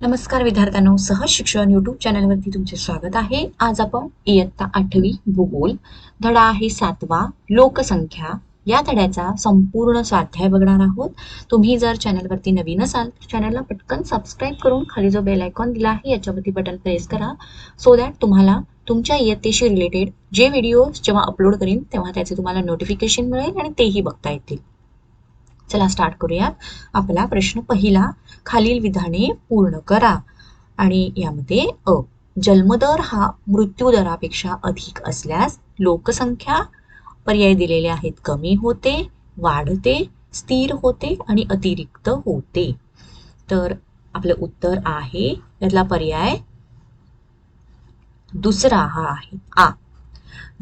नमस्कार विद्यार्थ्यांनो सहज शिक्षण युट्यूब चॅनलवरती तुमचे स्वागत आहे. आज आपण इयत्ता आठवी भूगोल धडा आहे सातवा लोकसंख्या. या धड्याचा संपूर्ण स्वाध्याय बघणार आहोत. तुम्ही जर चॅनलवरती नवीन असाल तर चॅनलला पटकन सबस्क्राईब करून खाली जो बेल आयकॉन दिला आहे याच्यावरती बटन प्रेस करा सो दॅट तुम्हाला तुमच्या इयत्तेशी रिलेटेड जे व्हिडिओज जेव्हा अपलोड करीन तेव्हा त्याचे तुम्हाला नोटिफिकेशन मिळेल आणि तेही बघता येतील. चला स्टार्ट करूयात आपला प्रश्न पहिला खालील विधाने पूर्ण करा. आणि यामध्ये अ जन्मदर हा मृत्यू दरापेक्षा अधिक असल्यास लोकसंख्या पर्याय दिलेले आहेत. कमी होते वाढते स्थिर होते आणि अतिरिक्त होते. तर आपलं उत्तर आहे यातला पर्याय दुसरा हा आहे. आ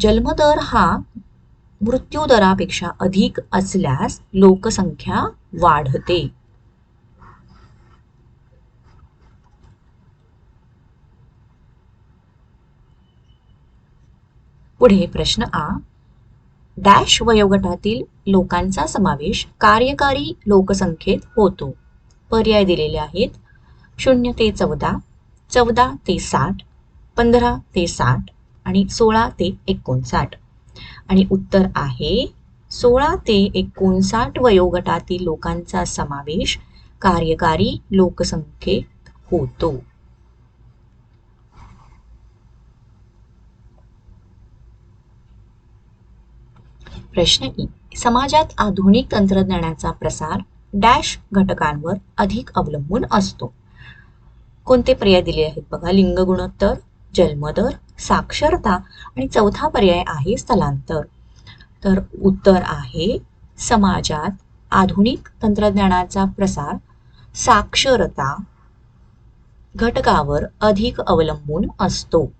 जन्मदर हा मृत्यू दरापेक्षा अधिक असल्यास लोकसंख्या वाढते. पुढे प्रश्न आ. डॅश वयोगटातील लोकांचा समावेश कार्यकारी लोकसंख्येत होतो. पर्याय दिलेले आहेत. शून्य ते चौदा चौदा ते साठ पंधरा ते साठ आणि सोळा ते एकोणसाठ. आणि उत्तर आहे सोळा ते एकोणसाठ वयोगटातील लोकांचा समावेश कार्यकारी लोकसंख्येत होतो. प्रश्न ई. समाजात आधुनिक तंत्रज्ञानाचा प्रसार डॅश घटकांवर अधिक अवलंबून असतो. कोणते पर्याय दिले आहेत बघा? लिंग गुणोत्तर जन्मदर साक्षरता आणि चौथा पर्याय आहे स्थलांतर. तर उत्तर आहे समाजात आधुनिक तंत्रज्ञानाचा प्रसार साक्षरता घटकावर अधिक अवलंबून असतो.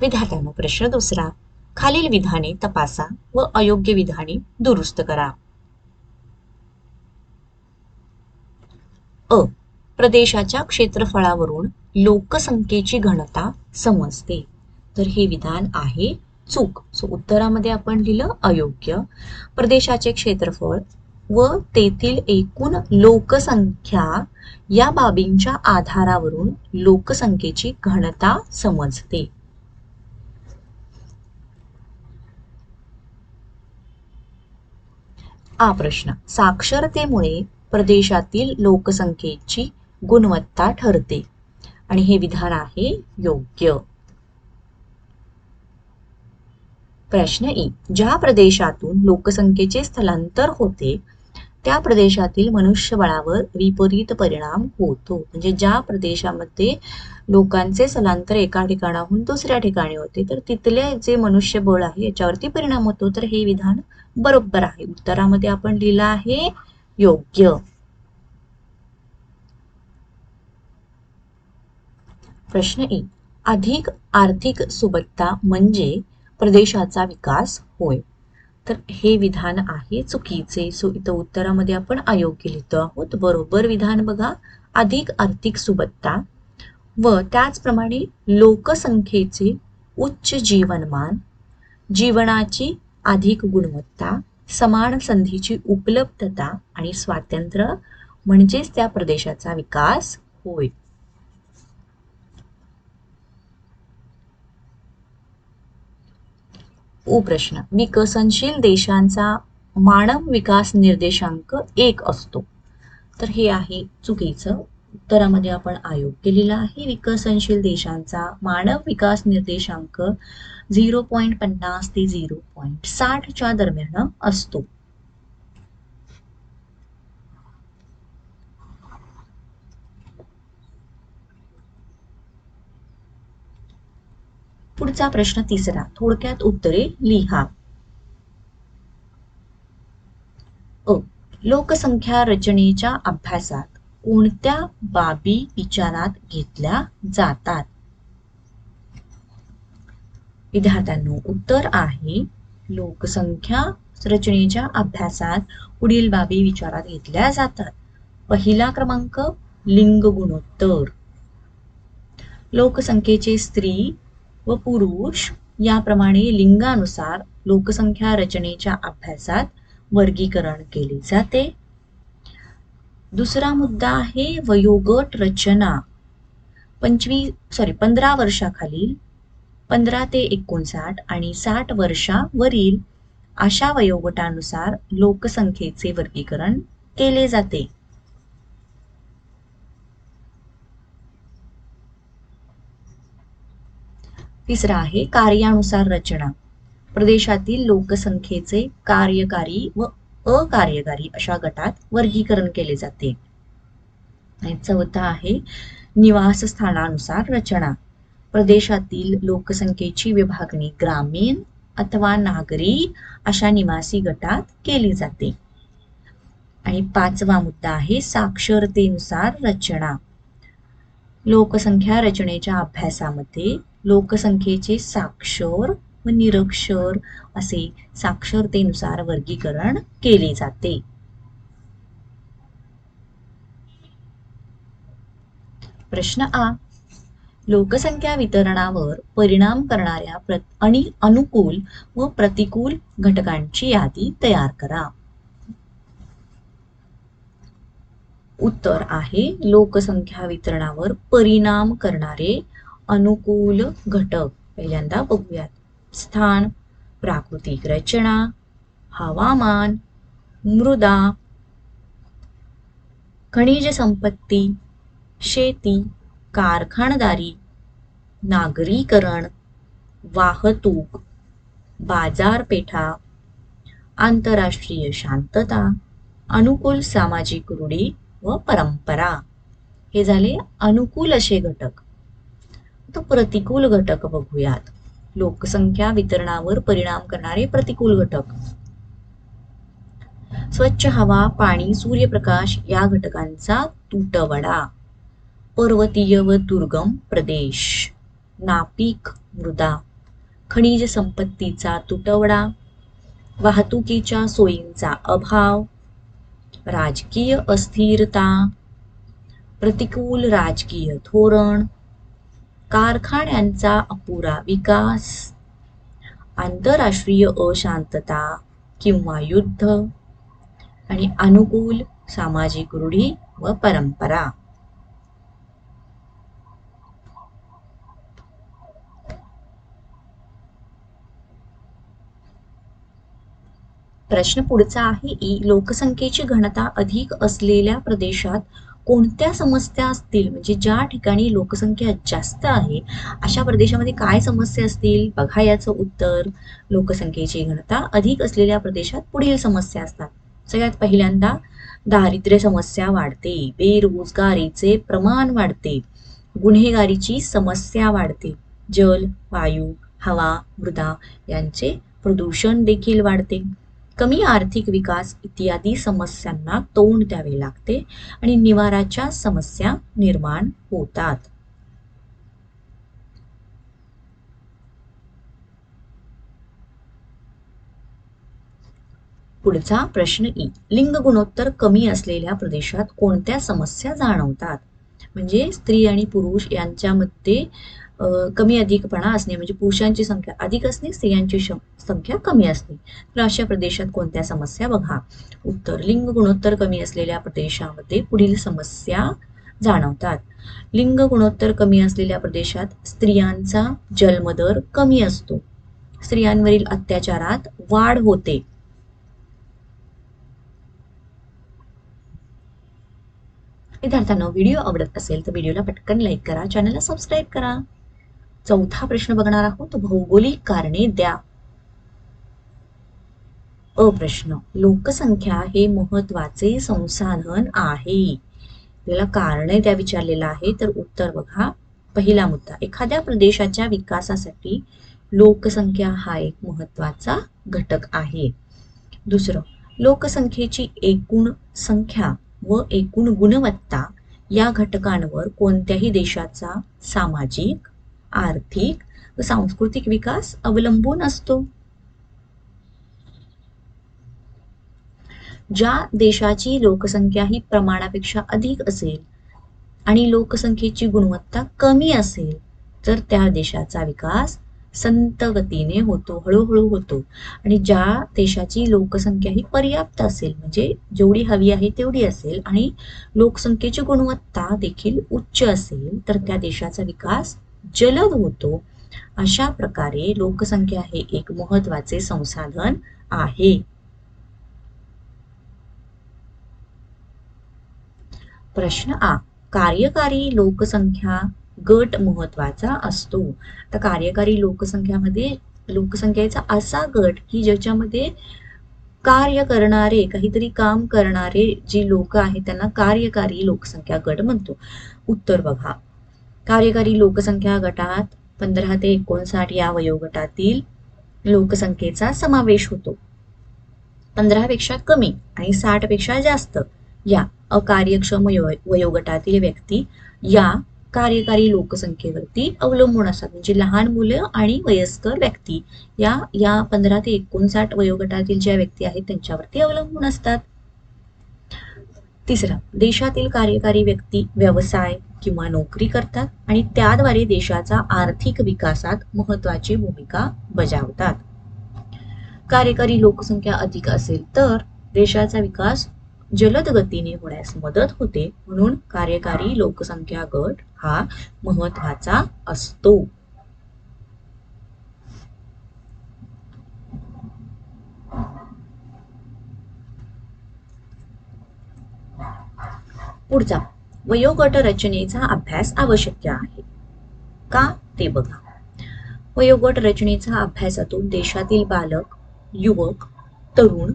विद्यार्थ्यांना प्रश्न दुसरा. खालील विधाने तपासा व अयोग्य विधाने दुरुस्त करा. अ. प्रदेशाच्या क्षेत्रफळावरून लोकसंख्येची घनता समजते. तर हे विधान आहे चूक. सो उत्तरामध्ये आपण लिहिलं अयोग्य. प्रदेशाचे क्षेत्रफळ व तेथील एकूण लोकसंख्या या बाबींच्या आधारावरून लोकसंख्येची घनता समजते. आ प्रश्न. साक्षरतेमुळे प्रदेशातील लोकसंख्येची गुणवत्ता ठरते. आणि हे विधान आहे योग्य. प्रश्न ई. ज्या प्रदेशातून लोकसंख्येचे स्थलांतर होते त्या प्रदेशातील मनुष्यबळावर विपरीत परिणाम होतो. म्हणजे ज्या प्रदेशामध्ये लोकांचे स्थलांतर एका ठिकाणाहून दुसऱ्या ठिकाणी होते तर तिथले जे मनुष्यबळ आहे याच्यावरती परिणाम होतो. तर हे विधान बरोबर आहे. उत्तरामध्ये आपण लिहिलं आहे योग्य प्रश्न एक अधिक आर्थिक सुबत्ता म्हणजे प्रदेशाचा विकास होय. तर हे विधान आहे चुकीचे. सो इथं उत्तरामध्ये आपण अयोग्य लिहितो आहोत. बरोबर विधान बघा. अधिक आर्थिक सुबत्ता व त्याचप्रमाणे लोकसंख्येचे उच्च जीवनमान जीवनाची अधिक गुणवत्ता समान संधीची उपलब्धता आणि स्वातंत्र्य म्हणजेच त्या प्रदेशाचा विकास होय. प्रश्न विकसनशील देशांचा मानव विकास निर्देशांक एक असतो. तर हे आहे चुकीचं उत्तरामध्ये आपण आयोग केलेला आहे. विकसनशील देशांचा मानव विकास निर्देशांक झिरो पॉईंट पन्नास ते झिरो पॉईंट साठच्या दरम्यान असतो. पुढचा प्रश्न तिसरा. थोडक्यात उत्तरे लिहा. अ. लोकसंख्या रचनेच्या अभ्यासात कोणत्या बाबी विचारात घेतल्या जातात? विद्यार्थ्यांनो उत्तर आहे लोकसंख्या रचनेच्या अभ्यासात पुढील बाबी विचारात घेतल्या जातात. पहिला क्रमांक लिंग गुणोत्तर. लोकसंख्येचे स्त्री व पुरुष याप्रमाणे लिंगानुसार लोकसंख्या रचनेच्या अभ्यासात वर्गीकरण केले जाते. दुसरा मुद्दा आहे वयोगट रचना. पंचवीस सॉरी पंधरा वर्षाखालील पंधरा ते एकोणसाठ आणि साठ वर्षावरील अशा वयोगटानुसार लोकसंख्येचे वर्गीकरण केले जाते. तिसरा आहे कार्यानुसार रचना. प्रदेशातील लोकसंख्येचे कार्यकारी व अकार्यकारी अशा गटात वर्गीकरण केले जाते. आणि चौथा आहे निवासस्थानानुसार रचना. प्रदेशातील लोकसंख्येची विभागणी ग्रामीण अथवा नागरी अशा निवासी गटात केली जाते. आणि पाचवा मुद्दा आहे साक्षरतेनुसार रचना. लोकसंख्या रचनेच्या अभ्यासामध्ये लोकसंख्येचे साक्षर व निरक्षर असे साक्षरतेनुसार वर्गीकरण केले जाते. प्रश्न आ. लोकसंख्या वितरणावर परिणाम करणाऱ्या आणि अनुकूल व प्रतिकूल घटकांची यादी तयार करा. उत्तर आहे लोकसंख्या वितरणावर परिणाम करणारे अनुकूल घटक. पहिल्यांदा बघूयात. स्थान प्राकृतिक रचना हवामान मृदा खनिज संपत्ती शेती कारखानदारी नागरीकरण वाहतूक बाजारपेठा आंतरराष्ट्रीय शांतता अनुकूल सामाजिक रूढी व परंपरा. हे झाले अनुकूल असे घटक. तो प्रतिकूल घटक बघूयात. लोकसंख्या वितरणावर परिणाम करणारे प्रतिकूल घटक. स्वच्छ हवा पाणी सूर्यप्रकाश या घटकांचा तुटवडा. पर्वतीय व दुर्गम प्रदेश. नापीक मृदा. खनिज संपत्तीचा तुटवडा. वाहतुकीच्या सोयींचा अभाव. राजकीय अस्थिरता. प्रतिकूल राजकीय धोरण. कारखान्यांचा अपुरा विकास. आंतरराष्ट्रीय अशांतता किंवा युद्ध आणि अनुकूल सामाजिक रूढी व परंपरा. प्रश्न पुढचा आहे ई लोकसंख्येची घनता अधिक असलेल्या प्रदेशात कोणत्या समस्या असतील? म्हणजे ज्या ठिकाणी लोकसंख्या जास्त आहे अशा प्रदेशामध्ये काय समस्या असतील? बघा याचं उत्तर. लोकसंख्येची घनता अधिक असलेल्या प्रदेशात पुढील समस्या असतात. सगळ्यात पहिल्यांदा दारिद्र्य समस्या वाढते. बेरोजगारीचे प्रमाण वाढते. गुन्हेगारीची समस्या वाढते. जल वायू हवा मृदा यांचे प्रदूषण देखील वाढते. कमी आर्थिक विकास इत्यादी समस्यांना तोंड द्यावे लागते आणि निवाराच्या समस्या निर्माण होतात. पुढचा प्रश्न ई. लिंग गुणोत्तर कमी असलेल्या प्रदेशात कोणत्या समस्या जाणवतात? म्हणजे स्त्री आणि पुरुष यांच्यामध्ये कमी अधिकपणा असणे म्हणजे पुरुषांची संख्या अधिक असणे स्त्रियांची संख्या कमी असणे. तर अशा प्रदेशात कोणत्या समस्या बघा? उत्तर लिंग गुणोत्तर कमी असलेल्या प्रदेशामध्ये पुढील समस्या जाणवतात. लिंग गुणोत्तर कमी असलेल्या प्रदेशात स्त्रियांचा जन्मदर कमी असतो. स्त्रियांवरील अत्याचारात वाढ होते. विद्यार्थ्यांना व्हिडिओ आवडत असेल तर व्हिडिओला पटकन लाईक करा चॅनलला सबस्क्राईब करा. चौथा प्रश्न बघणार आहोत. भौगोलिक कारणे द्या. अ प्रश्न लोकसंख्या हे महत्त्वाचे संसाधन आहे. आपल्याला कारणे द्या विचारलेलं आहे तर उत्तर बघा. पहिला मुद्दा एखाद्या प्रदेशाच्या विकासासाठी लोकसंख्या हा एक महत्त्वाचा घटक आहे. दुसरं लोकसंख्येची एकूण संख्या व एकूण गुणवत्ता या घटकांवर कोणत्याही देशाचा सामाजिक आर्थिक व सांस्कृतिक विकास अवलंबून असतो. ज्या देशाची लोकसंख्या ही प्रमाणापेक्षा अधिक असेल आणि लोकसंख्येची गुणवत्ता कमी असेल तर त्या देशाचा विकास संत गतीने होतो हळूहळू होतो. आणि ज्या देशाची लोकसंख्या ही पर्याप्त असेल म्हणजे जेवढी हवी आहे तेवढी असेल आणि लोकसंख्येची गुणवत्ता देखील उच्च असेल तर त्या देशाचा विकास जलद होतो अशा प्रकारे लोकसंख्या हे एक महत्त्वाचे संसाधन आहे. प्रश्न आ कार्यकारी लोकसंख्या गट महत्त्वाचा असतो. तर कार्यकारी लोकसंख्यामध्ये लोकसंख्येचा असा गट की ज्याच्यामध्ये कार्य करणारे काहीतरी काम करणारे जी लोक आहेत त्यांना कार्यकारी लोकसंख्या गट म्हणतो. उत्तर बघा. कार्यकारी लोकसंख्या गटात पंधरा ते एकोणसाठ या वयोगटातील लोकसंख्येचा समावेश होतो. पंधरापेक्षा कमी आणि साठपेक्षा जास्त या अकार्यक्षम वयोगटातील व्यक्ती या कार्यकारी लोकसंख्येवरती अवलंबून असतात. म्हणजे लहान मुलं आणि वयस्कर व्यक्ती या या पंधरा ते एकोणसाठ वयोगटातील ज्या व्यक्ती आहेत त्यांच्यावरती अवलंबून असतात. तिसरा देशातील कार्यकारी व्यक्ती व्यवसाय किंवा नोकरी करतात आणि त्याद्वारे देशाचा आर्थिक विकासात महत्वाची भूमिका बजावतात. कार्यकारी लोकसंख्या अधिक असेल तर देशाचा विकास जलद गतीने होण्यास मदत होते म्हणून कार्यकारी लोकसंख्या गट हा महत्त्वाचा असतो. पुढचा वयोगट रचनेचा अभ्यास आवश्यक आहे. का? ते बघा. वयोगट रचनेचा अभ्यासातून देशातील बालक युवक तरुण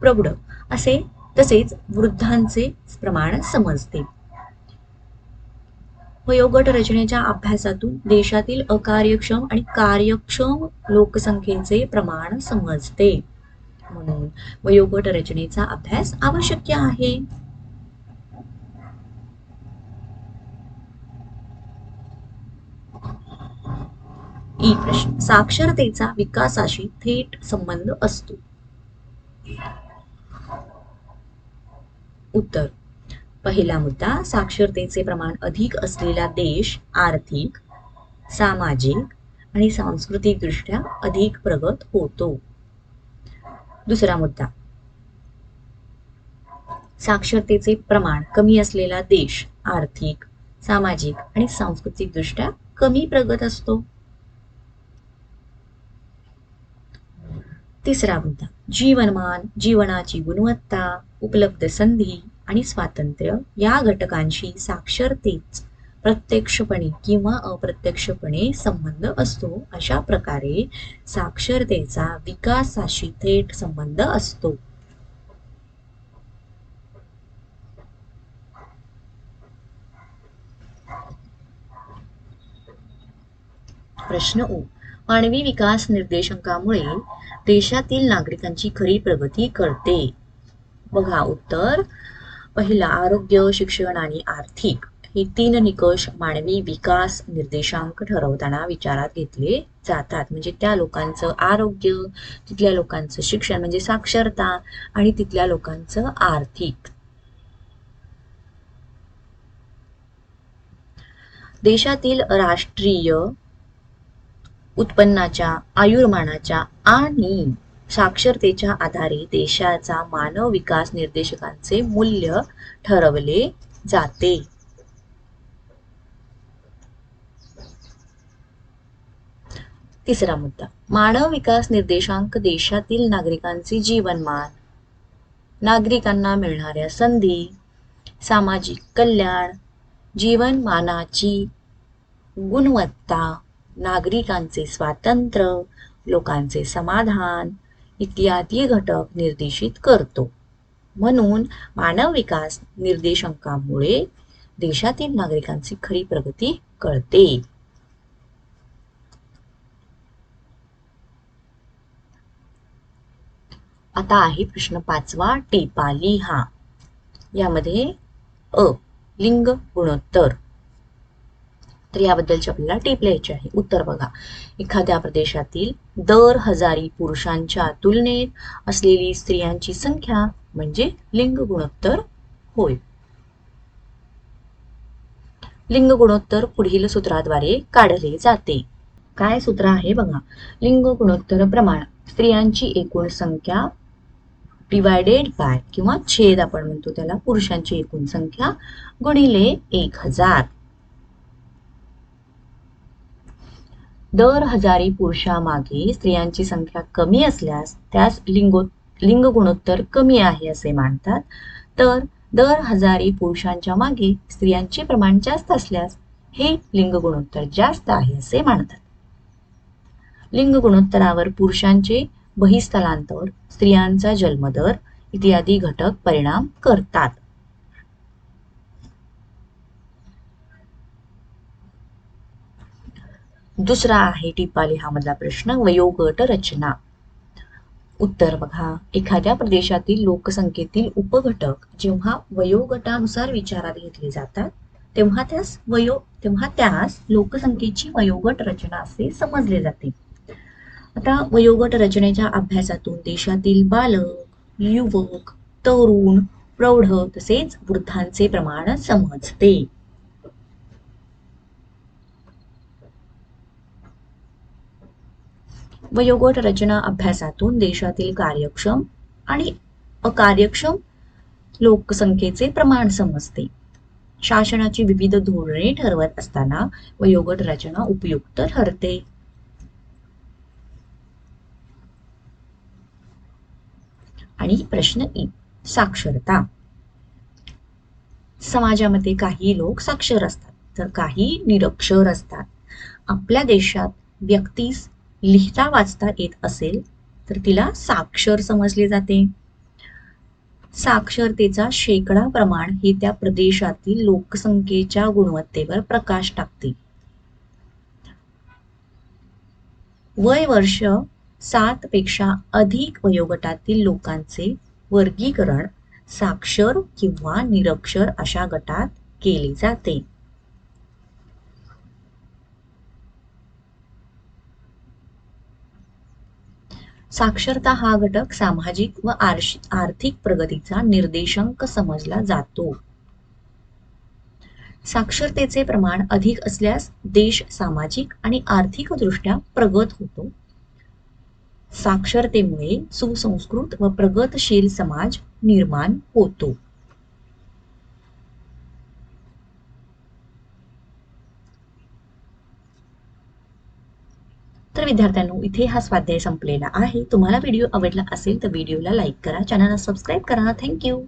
प्रौढ असे तसेच वृद्धांचे प्रमाण समजते. वयोगट रचनेच्या अभ्यासातून देशातील अकार्यक्षम आणि कार्यक्षम लोकसंख्येचे प्रमाण समजते. म्हणून वयोगट रचनेचा अभ्यास आवश्यक आहे. ई प्रश्न. साक्षरतेचा विकासाशी थेट संबंध असतो. उत्तर. पहिला मुद्दा साक्षरतेचे प्रमाण अधिक असलेला देश आर्थिक सामाजिक आणि सांस्कृतिक दृष्ट्या अधिक प्रगत होतो. दुसरा मुद्दा. साक्षरतेचे प्रमाण कमी असलेला देश आर्थिक सामाजिक आणि सांस्कृतिक दृष्ट्या कमी प्रगत असतो. तिसरा मुद्दा. जीवनमान जीवनाची गुणवत्ता उपलब्ध संधी आणि स्वातंत्र्य या घटकांशी साक्षरतेच प्रत्यक्षपणे किंवा अप्रत्यक्षपणे संबंध असतो. अशा प्रकारे साक्षरतेचा विकासाशी थेट संबंध असतो. प्रश्न ओ. मानवी विकास निर्देशांकामुळे देशातील नागरिकांची खरी प्रगती कळते. बघा उत्तर. पहिला आरोग्य शिक्षण आणि आर्थिक. हे तीन निकष मानवी विकास निर्देशांक ठरवताना विचारात घेतले जातात. म्हणजे त्या लोकांचं आरोग्य तिथल्या लोकांचं शिक्षण म्हणजे साक्षरता आणि तिथल्या लोकांचं आर्थिक. देशातील राष्ट्रीय उत्पन्नाच्या आयुर्मानाच्या आणि साक्षरतेच्या आधारे देशाचा मानव विकास निर्देशकांचे मूल्य ठरवले जाते. तिसरा मुद्दा. मानव विकास निर्देशांक देशातील नागरिकांचे जीवनमान. नागरिकांना मिळणाऱ्या संधी सामाजिक कल्याण जीवनमानाची गुणवत्ता नागरिकांचे स्वातंत्र्य लोकांचे समाधान इत्यादी घटक निर्देशित करतो. म्हणून मानव विकास निर्देशांकामुळे देशातील नागरिकांची खरी प्रगती कळते. आता आहे प्रश्न पाचवा टिपा लिहा यामध्ये अ लिंग गुणोत्तर. तर याबद्दलची आपल्याला टीप लिहायची आहे. उत्तर बघा. एखाद्या प्रदेशातील दर हजारी पुरुषांच्या तुलनेत असलेली स्त्रियांची संख्या म्हणजे लिंग गुणोत्तर होय. लिंग गुणोत्तर पुढील सूत्राद्वारे काढले जाते. काय सूत्र आहे बघा? लिंग गुणोत्तर प्रमाण. स्त्रियांची एकूण संख्या डिवायडेड बाय किंवा छेद आपण म्हणतो त्याला. पुरुषांची एकूण संख्या गुणिले एक हजार. दर हजारी पुरुषामागे स्त्रियांची संख्या कमी असल्यास त्यास लिंगो लिंग गुणोत्तर कमी आहे असे मानतात. तर दर हजारी पुरुषांच्या मागे स्त्रियांचे प्रमाण जास्त असल्यास हे लिंग गुणोत्तर जास्त आहे असे मानतात. लिंग गुणोत्तरावर पुरुषांचे बहिस्थलांतर स्त्रियांचा जन्मदर इत्यादी घटक परिणाम करतात. दुसरा आहे टिपा लिहामधला प्रश्न. वयोगट रचना. उत्तर बघा. एखाद्या प्रदेशातील लोकसंख्येतील उपघटक जेव्हा वयोगटानुसार विचारात घेतले जातात तेव्हा त्यास वयो तेव्हा त्यास लोकसंख्येची वयोगट रचना असे समजले जाते. आता वयोगट रचनेच्या अभ्यासातून देशातील बालक युवक तरुण प्रौढ तसेच वृद्धांचे प्रमाण समजते. वयोगट रचना अभ्यासातून देशातील कार्यक्षम आणि अकार्यक्षम लोकसंख्येचे प्रमाण समजते. शासनाची विविध धोरणे ठरवत असताना वयोगट रचना उपयुक्त ठरते. आणि प्रश्न ई साक्षरता. समाजामध्ये काही लोक साक्षर असतात तर काही निरक्षर असतात. आपल्या देशात व्यक्तीस लिहिता वाचता येत असेल तर तिला साक्षर समजले जाते. साक्षरतेचा शेकडा प्रमाण हे त्या प्रदेशातील लोकसंख्येच्या गुणवत्तेवर प्रकाश टाकते. वय वर्ष सात पेक्षा अधिक वयोगटातील लोकांचे वर्गीकरण साक्षर किंवा निरक्षर अशा गटात केले जाते. साक्षरता हा घटक सामाजिक व आर्थिक प्रगतीचा निर्देशांक समजला जातो. साक्षरतेचे प्रमाण अधिक असल्यास देश सामाजिक आणि आर्थिकदृष्ट्या प्रगत होतो. साक्षरतेमुळे सुसंस्कृत व प्रगतशील समाज निर्माण होतो. तर विद्यार्थ्यांनो इथे हा स्वाध्याय संपलेला आहे. तुम्हाला व्हिडिओ आवडला असेल तर व्हिडिओला लाईक करा चॅनलला सबस्क्राईब करा. थँक्यू.